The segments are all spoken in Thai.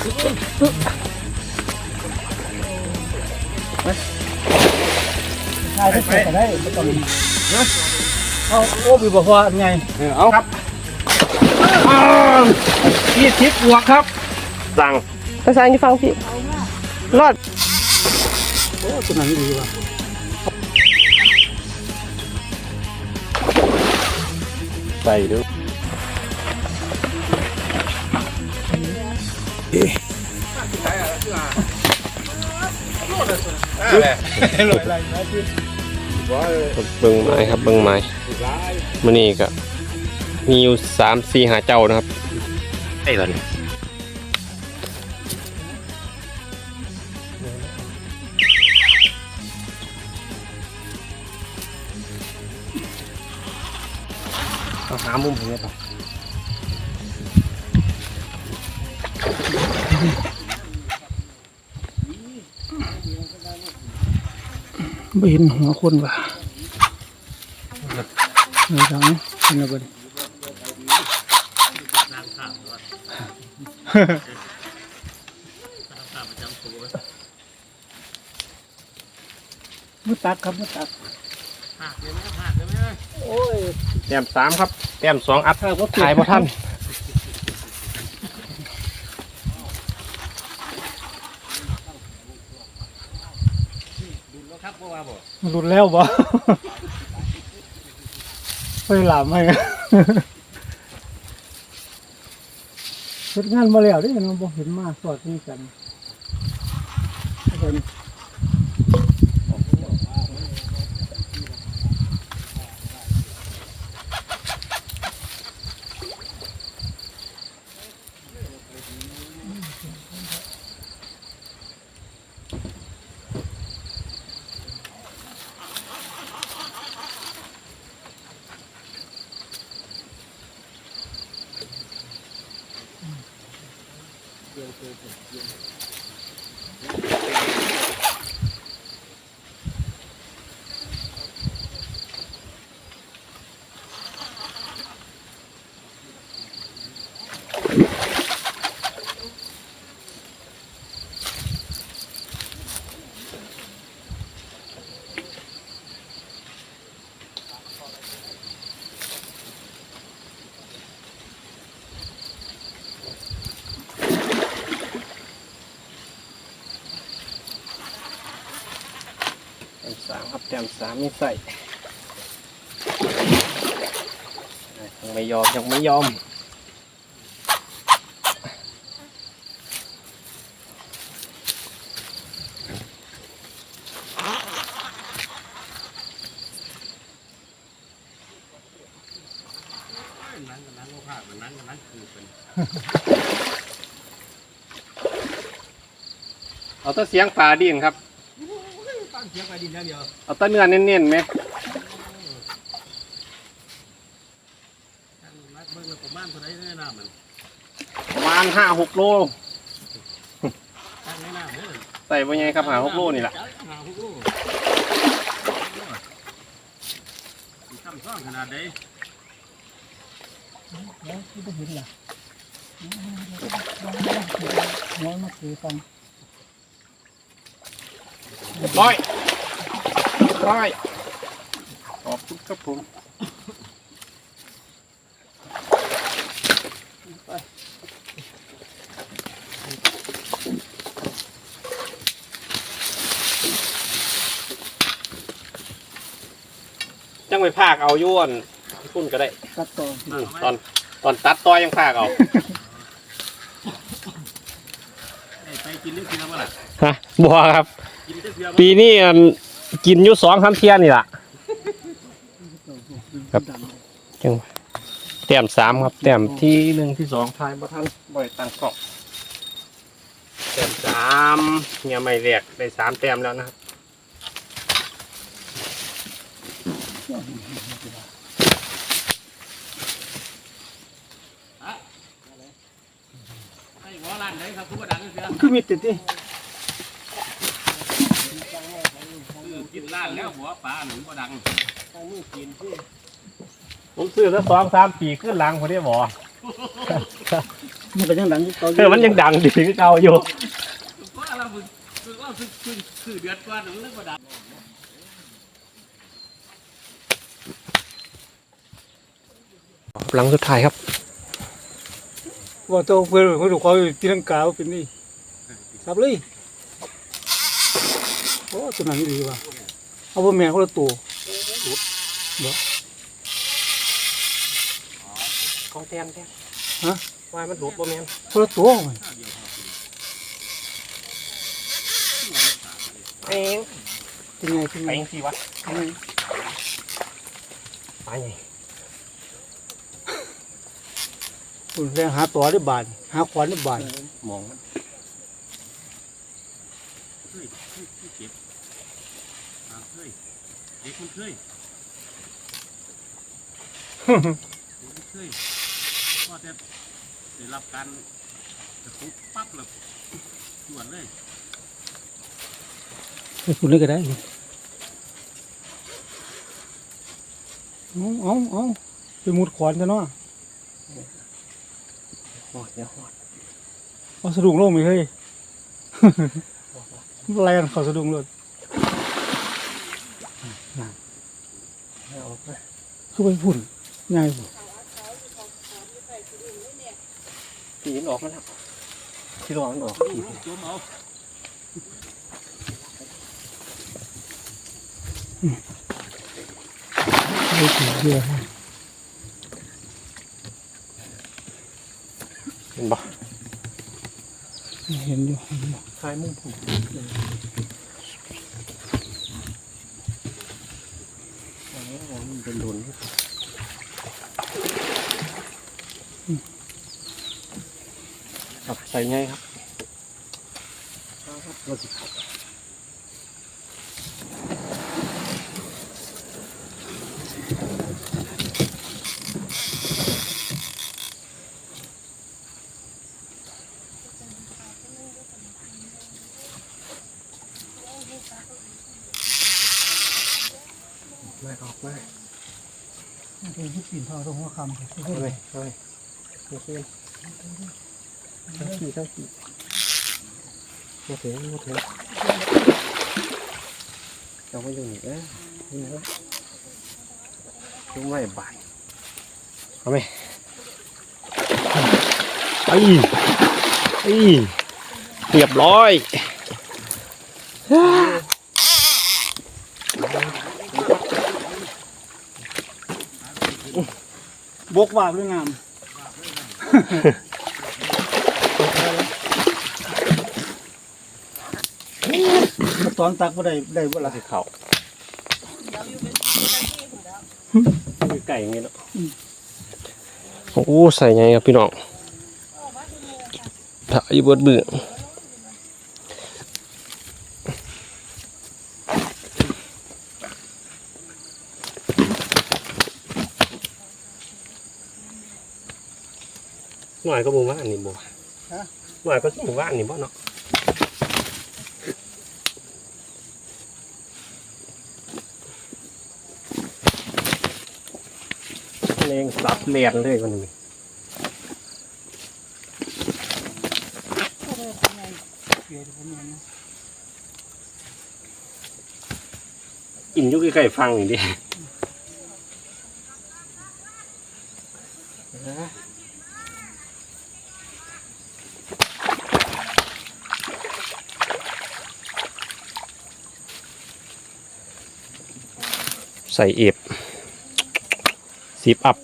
ใช่ได้ก็ได้ไม่ต้องเอาโอ้บีบอกว่าไงเอาครับยี่สิบบวกครับ สั่งภาษาอยู่ฟังพี่รอด โอ้ตัวนั้นดีว่ะใส่ดู เบิ้งไม้ครับเบิ้งไม้มันนี่ก็มีอยู่สามสี่หาเจ้านะครับไอ้ตอนนี้เอาหามุมผมเนี่ยป่ะ ไม่เห็นหัวคนว่ะในถังเป็นอะไรบ้างมุตักครับมุตักโอ้ยแต้มสามครับแต้มสองอัดถ้าว่าถ่ายบ่ทัน หลุดแล้วบ่ไปหลามให้เฮ็ดงานมาแล้วเด้เนาะบ่เห็นมาสอดนี่กัน Thank you. ามสามนี่ใส่ยังไม่ยอมยังไม่ยอมเอาตัวเสียงป่าดินครับ ตั้งเสียงไปดินแล้วเดียวเอาแตัวเนื้อเน้นๆไหมนัดเบิ่งแล้วประมาณเท่าไหร่ในน้ำมันประมาณห้าหกโลตั้งในน้ำเด้อใส่ไปไงครับหาหกโลนี่แหละหาหกโลสิทำซ่องขนาดใดแล้วที่ได้เห็นล่ะน้อยมาคือฟั งร้อยร้อยขอบคุณครับผมจังไปภาคเอาย้วนพุ่นก็ได้ตัดต่ออืมตอนตอนตัดต้อยยังภาคเอาไอ้ไปกินได้เพียงบ่ล่ะฮะบัวครับกินได้เพียง ปีนี้อันกินอยู่สองสามเที่ยนี่ล่ะครับจังหวะแต้มสามครับแต้มที่หนึ่งที่สองทายบ่ทันบ่อยตังกล่องแต้มสามเนี่ยไม่แรกได้สามแต้มแล้วนะครับไอ้หัวร้านไหนครับผู้ดังเสียคือมีติดที่ คือ กินร้านแล้วหัวปลาหนึ่งบ่ดังผมซื้อสักสองสามปีขึ้นหลังพอดีบ่มันก็ยังดังอยู่เก่าอเออมันยังดังดีคือเก่าอยู่เพราะอะไรมึงคือว่าคือคือคือเดือดกว่าหนึ่งเรื่องประดับหลังสุดท้ายครับว่าตัวเพื่อนเขาดูเขาตีลังกาว่าเป็นนี่สับเลยโอ้ตัวนั้นดีว่ะ เอาพ่อแม่เขาละตัวของแทนแทนฮะว่ามันดูดบ่แม่นเขาละตัวมันเองเป็นไงเป็นไปไงเองสิวะเป็นไงไปไงคุณแรงหาตัวได้บานหาขวานได้บานมองมัน เฮ้ยเฮ้ยเจ็บอ่าเฮ้ยเด็กมันเคยเด็กมันเคยก็จะได้รับการกระทุบปั๊บเลยส่วนเลยคุณเล่นก็ได้เอาเอาเอาไปมุดขวานกันเนาะหอดเดี๋ยวหอดเอาสะดุ้งโลงไหมเฮ้ยอะไรกันเขาสะดุ้งเลย เอาออกไป คือไปพุ่นง่ายบ่ตีนออกมาแล้วที่รอมันออกลูกลูกจมเอาไม่ถึงเยอะเห็นบ่เห็นอยู่เห็นอยู่ท้ายมุมผมมันเป็นหลุนครับใส่ไงครับเราสิครับไม่ออกไม่เป็นที่ปีนทางตรงหัวคำเอาเลยเอาเลยไม่ขึ้น ทั้งขี่ทั้งขี่มาถึงมาถึงเราไม่อยู่นี่เอ้ยนี่นะยุ่งไม่บานเอาไหมไอ้ไอ้เรียบร้อยบกวาบด้วยงาม ตอนตักบ่ได้ได้บ่ล่ะสิเขามีไก่อย่างนี้เนาะโอ้ใส่ไงครับพี่น้องถ่ายอยู่เบดเบื่อหน่อยก็บูว่าอันนี้บ่หน่อยก็สิบูว่าอันนี้บ่เนาะ เลงสับเลียนเลยคนนี้อินยุใกล้ๆฟังนี่ดิใส่เอฟ สิบอัพ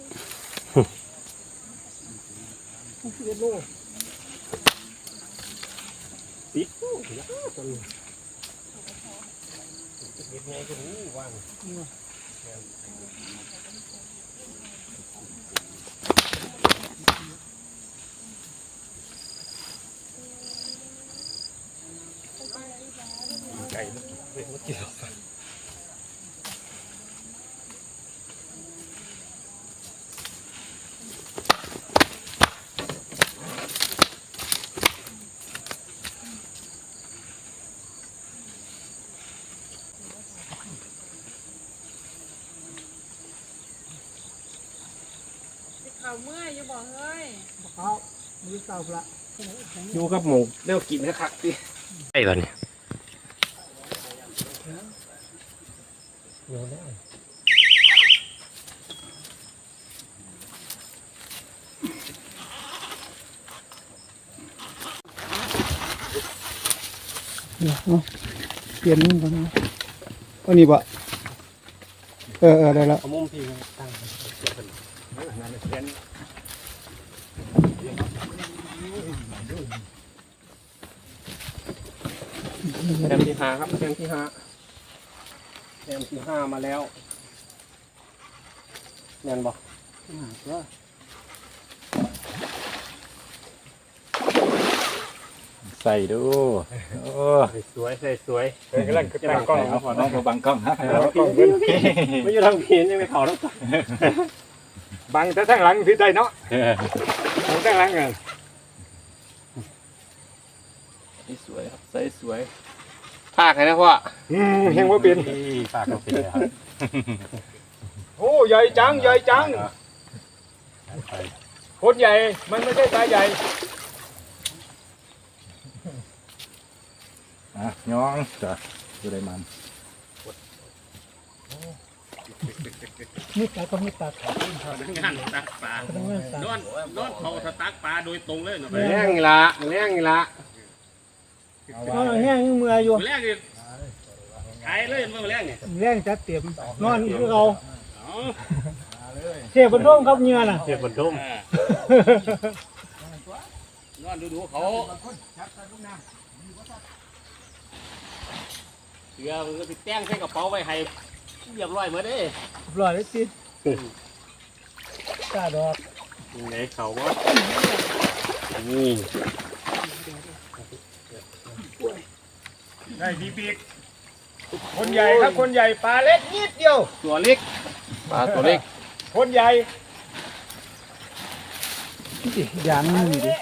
ปิดจนเฮ็ดไงก็รู้ว่างไก่มันเว้ยมันกินหรอก มือเก่าละอยู่กับหมูเรียกกินนะครับดิไอ้ตอนนี้อยู่แล้วเดี๋ยวเอาเปลี่ยนนี่ก่อนนะอันนี้ปะเออเออได้แล้วเอามุมพี่ตั้งเก็บเป็นนั่นเขียน แถมที่ห้าครับแถมที่ห้าแถมที่ห้ามาแล้วแน่นบอกว่าใส่ดู โอ้สวยสวยสวยกำลังตั้งกล้องเอาพอน้องก็บังกล้องฮะไม่อยู่ทางพีนยังไม่เขาแล้วบังแต่ทั้งหลังพี่ได้เนาะบังทั้งหลังเงิน สวยครับใส่สวยภาคไงนะพ่ออืมเฮงว่าเป็นฝากเขาเป็นครับโอ้ใหญ่จังใหญ่จังคนใหญ่มันไม่ใช่ตาใหญ่อะย้องจ้ะดูได้มันมีดตาก็มีดตาขาดงานตักปลาต้องเงื่อนตานอนนอนเขาสตักปลาโดยตรงเลยเนาะแรงอีละแรงอีละ นอนแห้งเมื่อยอยู่แรกนี่ขายเลยเมื่อแรกเนี่ยแรงจัดเต็มนอนคือเราอ๋อเสียบนร่มครับเหงื่อน่ะเทียบบนทุ่มนอนดูดูเขาเดี๋ยวมันก็ไปแต่งใส่กระเป๋าไว้ให้เรียบร้อยหมดเด้ปล่อยเลยสิกล้าดอกยังไงเขาว่านี่ ได้ดีปีกคนใหญ่ครับคนใหญ่ปลาเล็กนิดเดียว ตัวเล็กปลาตัวเล็ก คนใหญ่อย่างนี้ดิ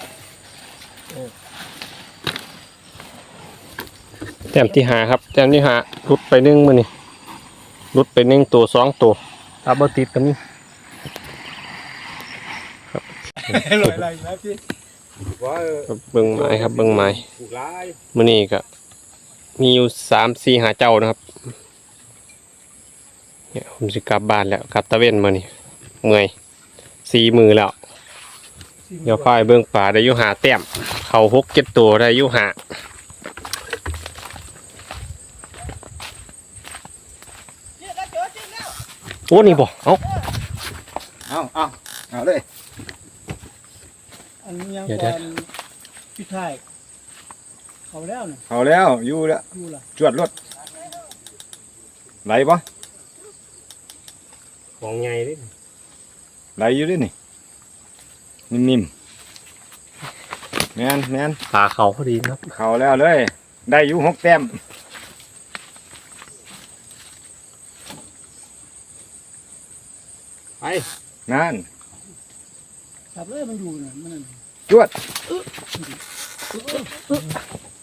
แต้มที่หาครับแต้มที่หารุดไปหนึ่งมือนี่รุดไปหนึ่งตัวสองตัวถ้าบ่ติดกันนี่ลอยไหลแล้วพี่ว่าครับเบิ่งไม้ครับเบิ่งไม้ถูกลายมือนี้ก็ มีอยู่สามสี่หาเจ้านะครับ เนี่ยผมจะกลับบ้านแล้วกลับตะเวนมานี่เมื่อยสี่มือแล้ว เดี๋ยวพายเบื้องป่าได้อยู่หาแต้ม เขาหกเจ็ดตัวได้อยู่หาโอ้นี่บ่เอ้าเอาเอาเอาเลย อันนี้ยังเดี๋ยวก่อนพี่ชาย เขาแล้วน่ะเอาแล้วอยู่แล้วอยู่ล่ะจวดรถไหลปะของใหญ่ดิไหลอยู่ด้วยนี่นิ่มๆแมนแมนปลาเขาพอดีครับเขาแล้วเลย ได้อยู่หกแต้มไปนั่นจับเลยมันอยู่น่ะมันนั่นจวดมั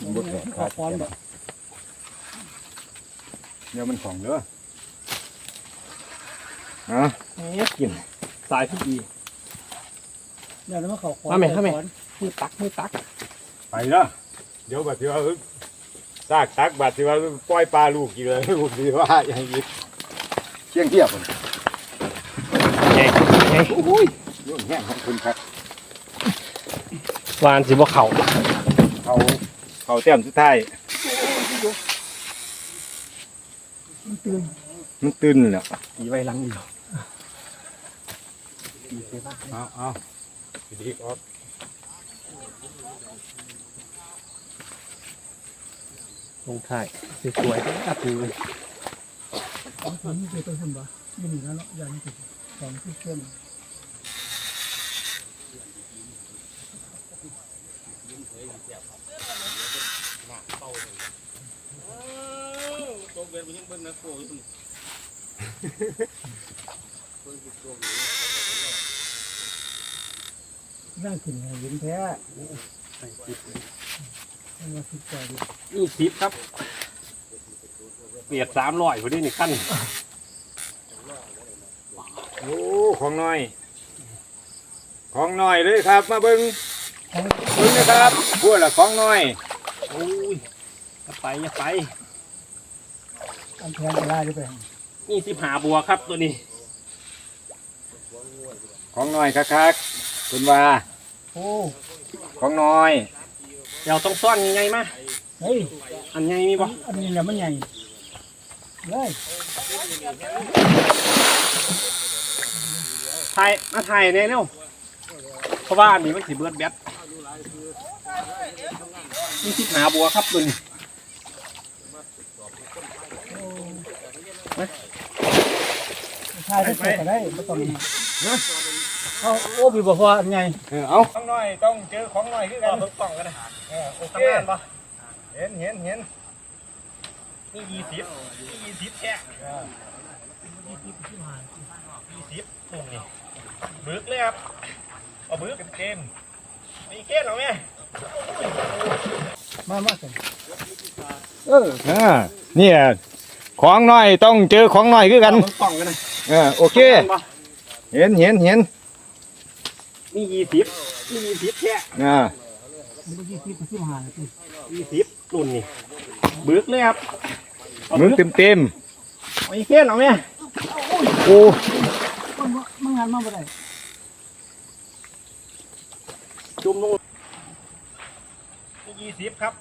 นขอป้อนแบบเดี๋ยวมันของเด้ออะเอ๊ะกินสายที่ดีเดี๋ยวมันเขาขอมาไหมมาไหมป้อนมือตักมือตัก ไปเด้อเดี๋ยวบัดที่ว่าซากตักบัดที่ว่าปล่อยปลาลูกกี่เลยลูกดีว่าอย่างนี้เชียงเทียบเลยใหญ่ใหญ่ยุ่งแห้งของคุณครับวานสิบ่เขาเขา เขาแต้มสุดท้ายมันตื่นมันตื่นแล้วตีไว้หลังเดียวเอาเอาดีออกลงถ่ายสวยๆตัดมือมันไม่เคยต้นทุนปะมันหนีแล้วเนาะอย่างนี้ติดสองที่เข้ม ตกเวรมันยังเบิ่งนะโก้อยู่นี่ร่างขึ้นไงยิ้มแท้มันมาคิดใจดินี่ทิปครับเปียดสามร้อยพอดีนี่ขั้นโอ้ของน้อย ของน้อยเลยครับ มาเบิ้งเบิ้งนะครับ พวกละของน้อยโอ้ยอย่าไปอย่าไปอันแทนจะไล่ด้วยไปนี่สิบหาบัวครับตัวนี้ ของน้อยคักๆคุณว่าโอ้ของน้อย เดี๋ยวต้องซ่อนยังไงมาเฮ้ยอันไงมีบ่อันนี้แหละมันใหญ่เลยถ่ายมาถ่ายแน่เนาะเพราะว่าอันนี้มันสิเบิดแบต นี่สิบหาบัวครับตัวนี้ชายที่เกิดก็ได้ไม่ต้องเอาโอ้บีบอกว่าอันใหญ่เออเอาของน้อยต้องเจอของน้อยคือกันเบิ่งกล่องกันนะเออโอเคทำงานปะเห็นเห็นเห็นนี่ยี่สิบนี่ยี่สิบแค่ยี่สิบตรงนี้บึกเลยครับเอาบึกเต็ม มีเกล็ดหรอแม่มามาสิเออๆอ่าเนี่ยของน้อยต้องเจอของน้อยคือกันเบิ่งกล่องกันนะเออโอเค เห็นเห็นเห็นนี่ยี่สิบนี่ยี่สิบแค่อ่ามันก็ยี่สิบสิบห้านาทียี่สิบรุ่นนี่บึกเลยครับมึงเต็มเต็มมีเกล็ดหรอแม่ๆโอ้มันมันงานมาบ่ได้ จุ่มลงนี่ยี่สิบครับ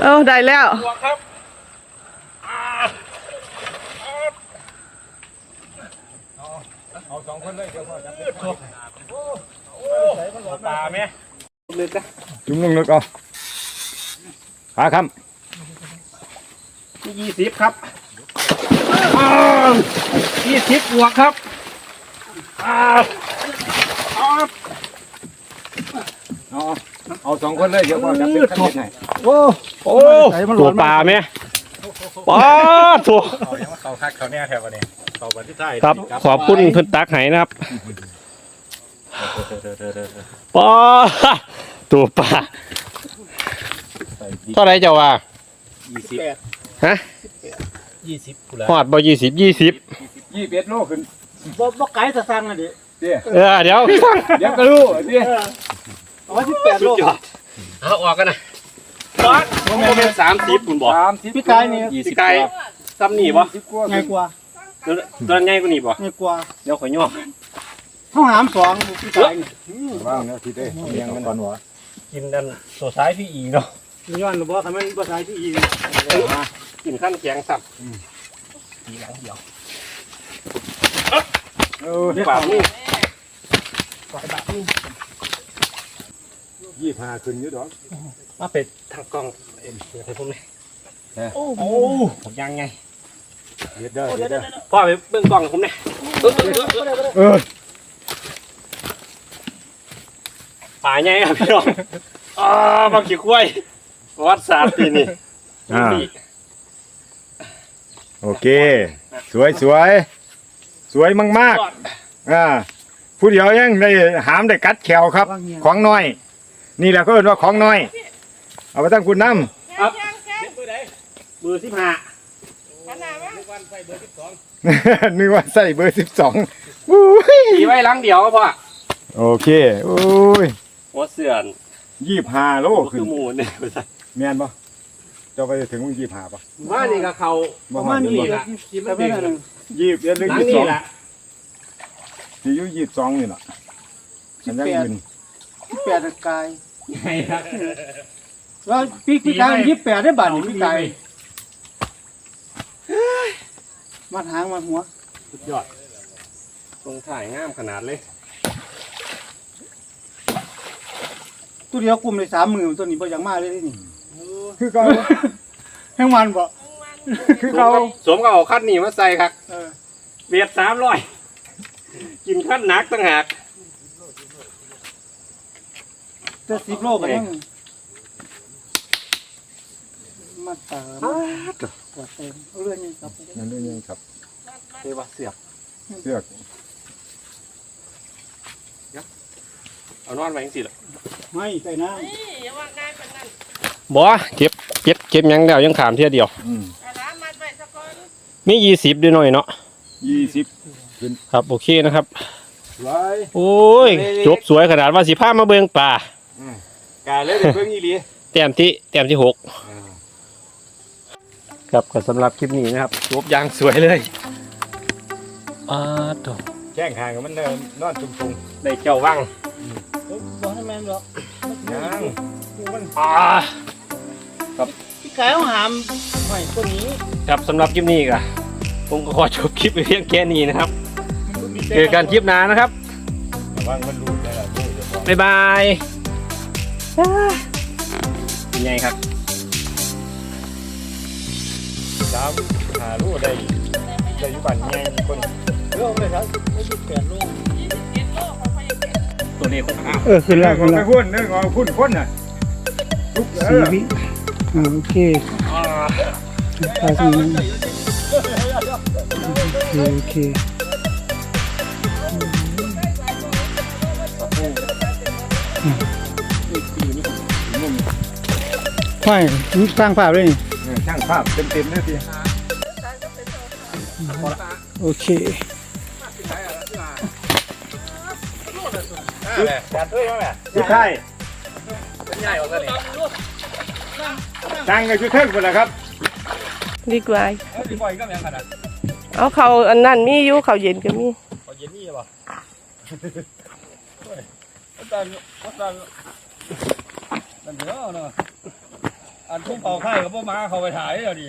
เอาได้แล้วบวกครับเอาสองคนเลยเดี๋ยวพ่อจับปลาไหมลึกนะจุ่มลงลึกเอาขาคนี่ยี่สิบครับยี่สิบบวกครับอ้าวำ เอาเอาสองคนเลยเดี๋ยวพ่อจับเป็นกันให้โอ้โอ้ตัวปลาไหมปลาตัวเอาอย่างว่าเขาคักเขาแน่แถวนี้เขาบันที่ใต้ครับขอบคุณเพื่อนตักไหนะครับปลาตัวปลาเท่าไหรเจ้าว่ายี่สิบฮะยี่สิบกูละหอดบ่ยี่สิบยี่สิบยี่สิบเอ็ดโลขึ้นบ่บ่ไกลจะสั่งอะดิเดี๋ยวเออเดี๋ยวเดี๋ยวก็รู้เดี๋ยวเอาไว้ที่แปดโลเอาออกกันนะบอสโมเมนต์สามสิบคุณบอกสามสิบพี่กายนี่ยี่สิบไก่ซ้ำนี่บ่สิบกว่าใหญ่กว่าตัวตัวใหญ่กว่านี่บ่ใหญ่กว่าเดี๋ยวข่อยย่อห้องหามสองพี่กายนี่ว่างแล้วทีเด้เลี้ยงมันก่อนหัวกินดันตัวซ้ายพี่อีเนาะย้อนหรือบ่ทำไมบ่ใส่ที่อีกกินขั้นแกงสับทีหลังเดียวเออปากนี่ยี่สิ บห้าขึ้นอยู่ดอกมาเป็ดทางกล้องเอ็มเดี๋ยวให้ผมเลยโอ้โอ้ผมยังไงเด็ดเด้อเด็ดเด้อพ่อไปเบื้องกล้องผมเนี่ยเออป่าไงครับพี่น้องอ่าบางขี้ควายวัดสาดปีนี่อ่าโอเค สวยสวย สวยมากๆอ่าผู้เดียวยังได้หามได้กัดแขวครับ ของน้อย นี่แหละก็เรียกว่าของน้อย เอาไปตั้งคุณน้ครับเบอร์สิบห้าำนึกว่าใส่เบอร์สิบสองตีไว้หลังเดียวก็พอโอเคโอ้ยหัวเสื่อนยี่สิบห้าโลก็ขึ้คืนอหมูเนี่ยแม่นปะเจ้าไปถึงวันยี่สิบห้าปะว่านี่ก็เขาประมาณนี้นี่แหแหละละที่มัแต่นไม่เด้งได้ยี่สิบเอ็ดหรือหลังยี่สิบสนี่องแหละที่อยู่ยี่สิบสองนี่แหละฉันยังยืน ที่แปดกายไงครับแล้วพี่พี่กายยี่สิบแปดได้บาทนี่พี่กายมาหางมาหัวสุดยอดตรงถ่ายงามขนาดเลยตัวเดียวกลุ่มเลยสามหมื่นตัวนี้บ่อยังมากเลยนี่คือเก่าแห้งมันบ่คือเก่าสวมกับเอาขั้นนี้มาใส่ครับเออเบียดสามร้อยกินขั้นหนักต่างหาก จะสิบโลกันยังมาตามกดเต็มเอาเรื่องนี้ครับนั่นด้วยนี่ครับเรียกว่าเสือกเสือกเอานอนไว้ยังสิล่ะไม่ใส่น้บ่เก็บเก็บเก็บหยังเดียวยังขามเที่ยเดียวอืมมียี่สิบด้วยหน่อยเนาะยี่สิบครับโอเคนะครับสวยโอ้ยจบสวยขนาดว่าสิพามาเบิ่งป่า กาเลยเดี๋ยวเพิ่งอีหลีแต้มที่แต้มที่หกครับก็สำหรับคลิปนี้นะครับจบอย่างสวยเลยอ่าตัวแจ้งห่างกับมันเดินนอนจุงได้เจ้าว่างบอกให้แม่นหรอกๆยังอ่าพี่กายเอาหามหอยตัวนี้ ครับสำหรับคลิปนี้ก็ผมก็ขอจบคลิปไปเพียงแค่นี้นะครับเจอกันคลิปหน้านะครับระวังมันรูดได้ละนี่เดี๋ยวบอกบ๊ายบาย เป็นไงครับสามหาลูกได้ได้อยู่บ้านไงคนโลกเลยครับไม่ยุดแปดโลกตัวเลขของอ้าวเออขึ้นแล้วขึ้นไปแล้วพุ่นเรื่องของพุ่นคนน่ะลุกเอสี่อวิอ่าโอเคอ่าไปตรงนั้นโอเค ไม่นี่สร้างภาพเลยนี่เนี่ยช่างภาพเต็มๆเลยทีโอเคชุดไทยช่างกับชุดเทิงหมดแล้วครับดีกว่าพี่ปล่อยก็แม่งขนาดเอาเขาอันนั้นมีอยู่เขาเย็นก็มีพอเย็นนี่ป่ะอาจารย์อาจารย์นั่นเด้อเนาะ อันทุ่มเป่าไข่กับพวกมาเขาไปถ่ายเดี๋ยวดิ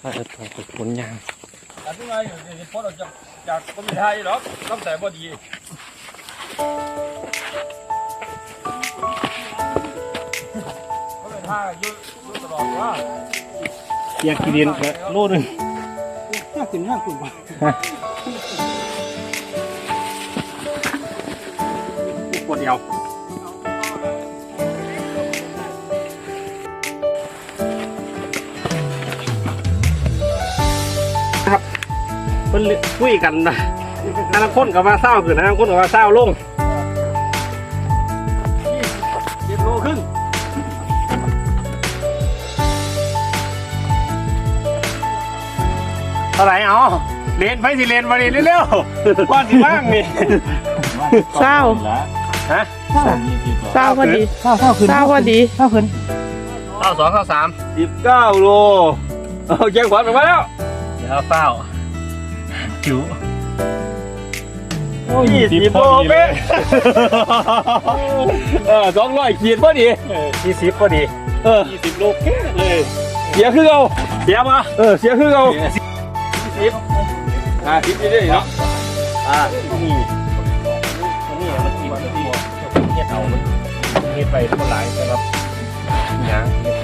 ถ้าจะถอดผลยางอันที่ไงเดี๋ยวพ้นออกจากจากก็มีไทยหรอกน้ำแต่บ่ดีเขาไปถ่ายยืดยืดตลอดว่าเกียร์กิเลนก็โลหนึงห้าขึ้นห้าขึ้นขวดเดียว เพิ่นคุยกันนะนานังคนกับว่าเศร้าขึ้นนานังคนกับว่าเศร้าลงเจ็ดโลครึ่งเท่าไหร่เอาเลนไปสิเลนมาดิเร็วๆก่อนสิบ้างนี่เศร้าฮะเศร้าพอดีข้าวข้าวขึ้นเศร้าพอดีข้าวขึ้นเข้าสองเข้าสามสิบเก้าโลเอาแจ้งขวัญไปมาแล้วเดี๋ยวเฝ้า จิ๋วยี่สิบโลเป๊ะเออสองร้อยขีดพอดียี่สิบพอดีเออยี่สิบโลแค่เลยเสียคือเอาเสียมาเออเสียคือเอาสิบอ่าสิบนี่ได้เนาะอ่านี่นี่มันกินมันที่เฮ็ดเอามันเฮ็ดไปเท่าไหร่สำหรับหยังเฮ็ด